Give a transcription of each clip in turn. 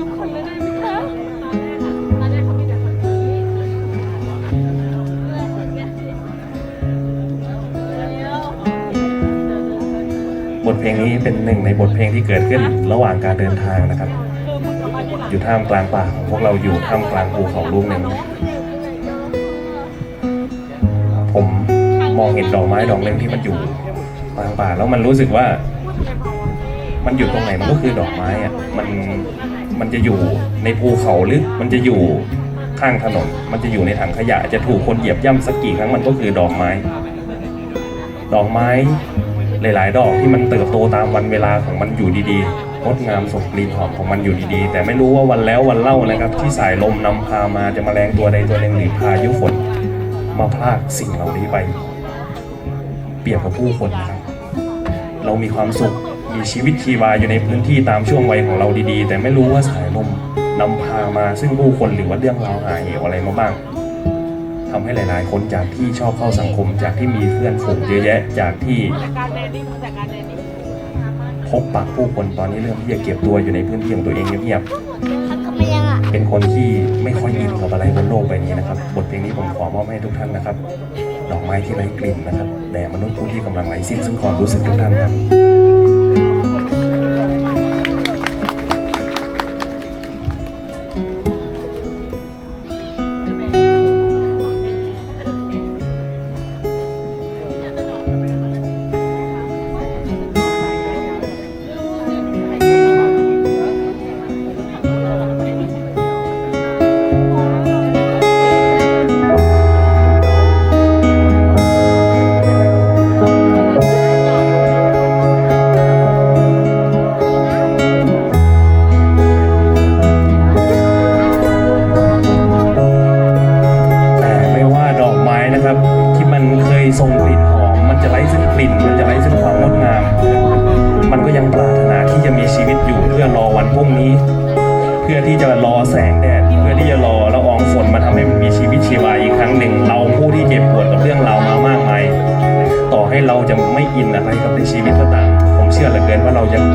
ทุกคนเลยได้ไหมคะตอนแรกเขามีแต่คนนี้บทเพลงนี้เป็นหนึ่งในบทเพลงที่เกิดขึ้นระหว่างการเดินทางนะครับ คือมึงกับมาที่หลังอยู่ท่ามกลางป่าของพวกเราอยู่ท่ามกลางภูเขาลูกหนึ่งผมมองเห็นดอกไม้ดอกหนึ่งที่มันอยู่กลางป่าแล้วมันรู้สึกว่า มันอยู่ตรงไหนมันก็คือดอกไม้อะมันมันจะอยู่ในภูเขาหรือมันจะอยู่ข้างถนน มันจะอยู่ในถังขยะจะถูกคนเหยียบย่ำสักกี่ครั้งมันก็คือดอกไม้ ดอกไม้หลาย ๆ ดอกที่มันเติบโตตามวันเวลาของมันอยู่ดีๆงดงามส่งกลิ่นหอมของมันอยู่ดีๆ แต่ไม่รู้ว่าวันแล้ววันเล่านะครับ ที่สายลมนำพามาจะมาแรงตัวใดตัวหนึ่งหรือพายุฝนมาพรากสิ่งเหล่านี้ไป เปรียบกับผู้คนนะครับเรามีความสุข มีชีวิตชีวาอยู่ในพื้นที่ตามช่วงวัยของเราดีๆ แต่ไม่รู้ว่าสายลมนำพามาซึ่งผู้คนหรือว่าเรื่องราวหาเหวอะไรมาบ้างทำให้หลายๆ คนจากที่ชอบเข้าสังคมจากที่มีเพื่อนฝูงเยอะแยะจากที่จากการแดนนี่จากการแดนนี่พบปะผู้คนตอนนี้เริ่มที่จะเก็บตัวอยู่ในพื้นที่ของตัวเองเงียบๆเป็นคนที่ไม่ค่อยอินกับอะไรบนโลกใบนี้นะครับ บทเพลงนี้ผมขอมอบให้ทุกท่านนะครับ ดอกไม้ที่ไร้กลิ่นนะครับแด่มนุษย์ผู้ที่กำลังไร้สิ้นซึ่งความรู้สึกทุกท่านครับ เห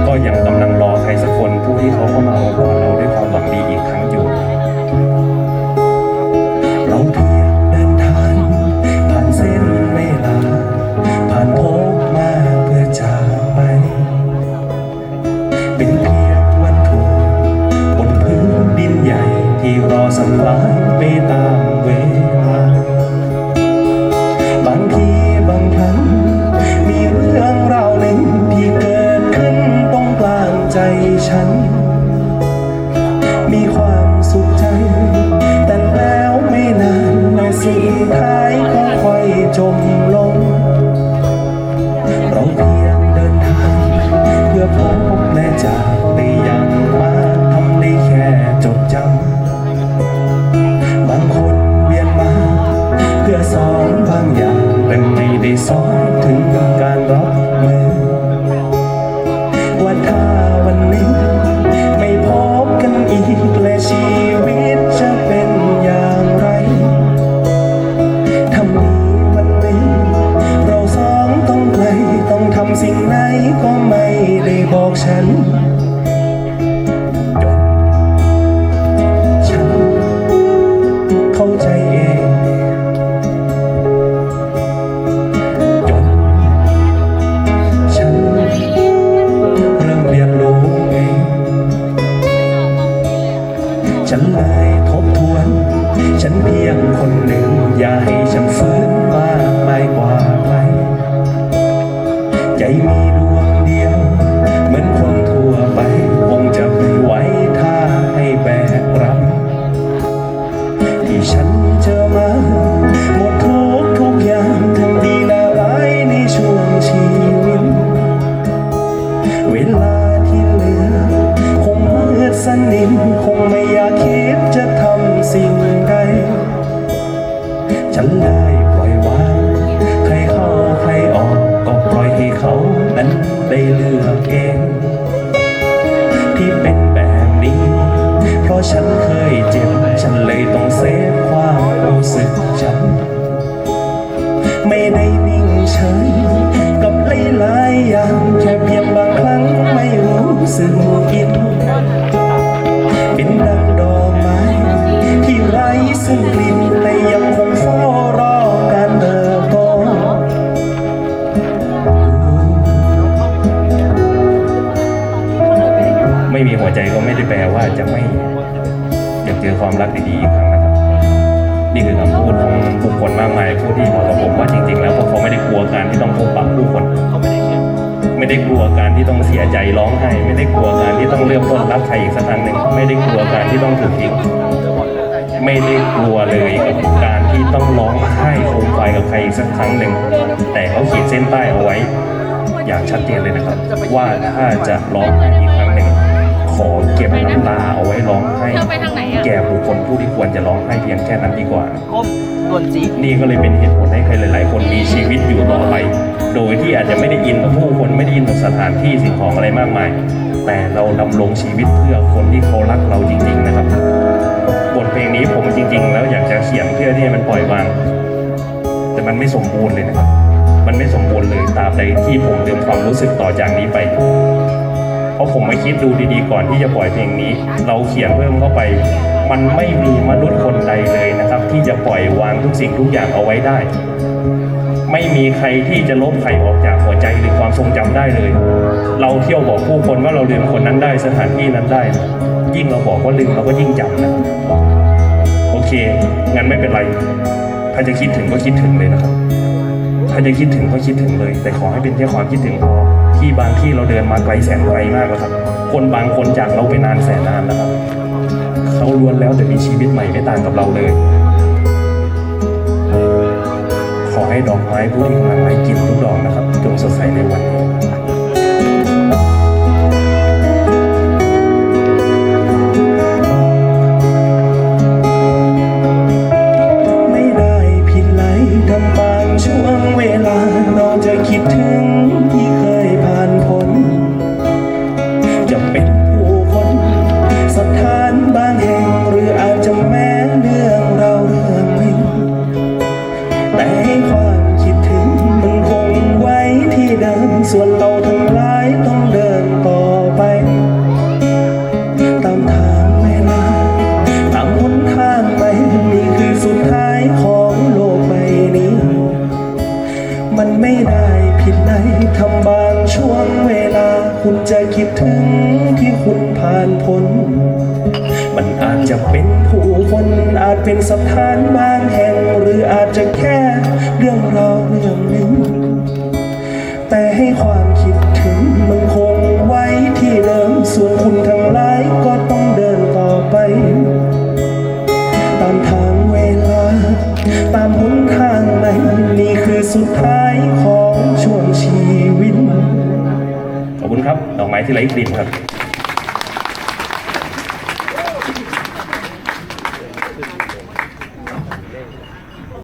ไใจมีด เลือกเองที่เป็นแบบนี้ เพราะฉันเคยเจ็บ ฉันเลยต้องเซฟความรู้สึกฉัน ไม่ได้นิ่งเฉยกับหลายๆอย่างแค่เพียง ไม่มีหัวใจก็ไม่ได้แปลว่าจะไม่อยากเจอความรักดีๆอีกครั้งนะครับ นี่คือคำพูดของบุคคลมากมายผู้ที่บอกกับผมว่าจริง ๆ แล้วพวกเขาไม่ได้กลัวการที่ต้องพบปะผู้คนไม่ได้กลัวการที่ต้องเสียใจร้องไห้ ไม่ได้กลัวการที่ต้องเริ่มต้นรักใครอีกสักครั้งหนึ่งไม่ได้กลัวการที่ต้องถูกทิ้งไม่ได้กลัวเลยกับการที่ต้องร้องไห้โคมไฟกับใครอีกสักครั้งหนึ่งแต่เขาขีดเส้นใต้เอาไว้ อย่างชัดเจนเลยนะครับ ว่าถ้าจะร้องไห้อีกครั้งำตาเอาไว้ร้องไห้เธอไปทางไหนอะ แก่บุคคลผู้ที่ควรจะร้องไห้เพียงแค่นั้นดีกว่า ก้มโดนจีบนี่ก็เลยเป็นเหตุผลให้ใครหลาย ๆ คนมีชีวิตอยู่ต่อไป โดยที่อาจจะไม่ได้อินกับผู้คนไม่ได้อินกับสถานที่สิ่งของอะไรมากมาย แต่เราดำรงชีวิตเพื่อคนที่เขารักเราจริง ๆ นะครับ บทเพลงนี้ผมจริง ๆ แล้วอยากจะเขียนเพื่อที่ให้มันปล่อยวาง แต่มันไม่สมบูรณ์เลยนะครับ มันไม่สมบูรณ์เลยตราบใดที่ผมลืมความรู้สึกต่อจากนี้ไป เพราะผมมาคิดดูดีๆก่อนที่จะปล่อยเพลงนี้ เราเขียนเพิ่มเข้าไป มันไม่มีมนุษย์คนใดเลยนะครับ ที่จะปล่อยวางทุกสิ่งทุกอย่างเอาไว้ได้ ไม่มีใครที่จะลบใครออกจากหัวใจหรือความทรงจำได้เลย เราเที่ยวบอกผู้คนว่าเราลืมคนนั้นได้สถานที่นั้นได้ ยิ่งเราบอกว่าลืมเราก็ยิ่งจำนะโอเคงั้นไม่เป็นไร ถ้าจะคิดถึงก็คิดถึงเลยนะครับถ้าจะคิดถึงก็คิดถึงเลย แต่ขอให้เป็นแค่ความคิดถึงพอ ที่บางที่เราเดินมาไกลแสนไกลมากแล้วครับ คนบางคนจากเราไปนานแสนนานแล้วครับ เขาล้วนแล้วแต่มีชีวิตใหม่ไม่ต่างกับเราเลย ขอให้ดอกไม้ผู้ที่กำลังไร้กลิ่นทุกดอกนะครับ จงสดใสในวันนี้ ถึงที่คุณผ่านพ้น มันอาจจะเป็นผู้คนอาจเป็นสถานบางแห่ง หรืออาจจะแค่เรื่องราวเรื่องหนึ่ง แต่ให้ความคิดถึงมันคงไว้ที่เดิมส่วนคุณทั้งหลายก็ต้องเดินต่อไป ตามทางเวลา ตามหนทางไหนนี่คือสุดท้าย ครับดอกไม้ที่ไร้กลิ่นครับ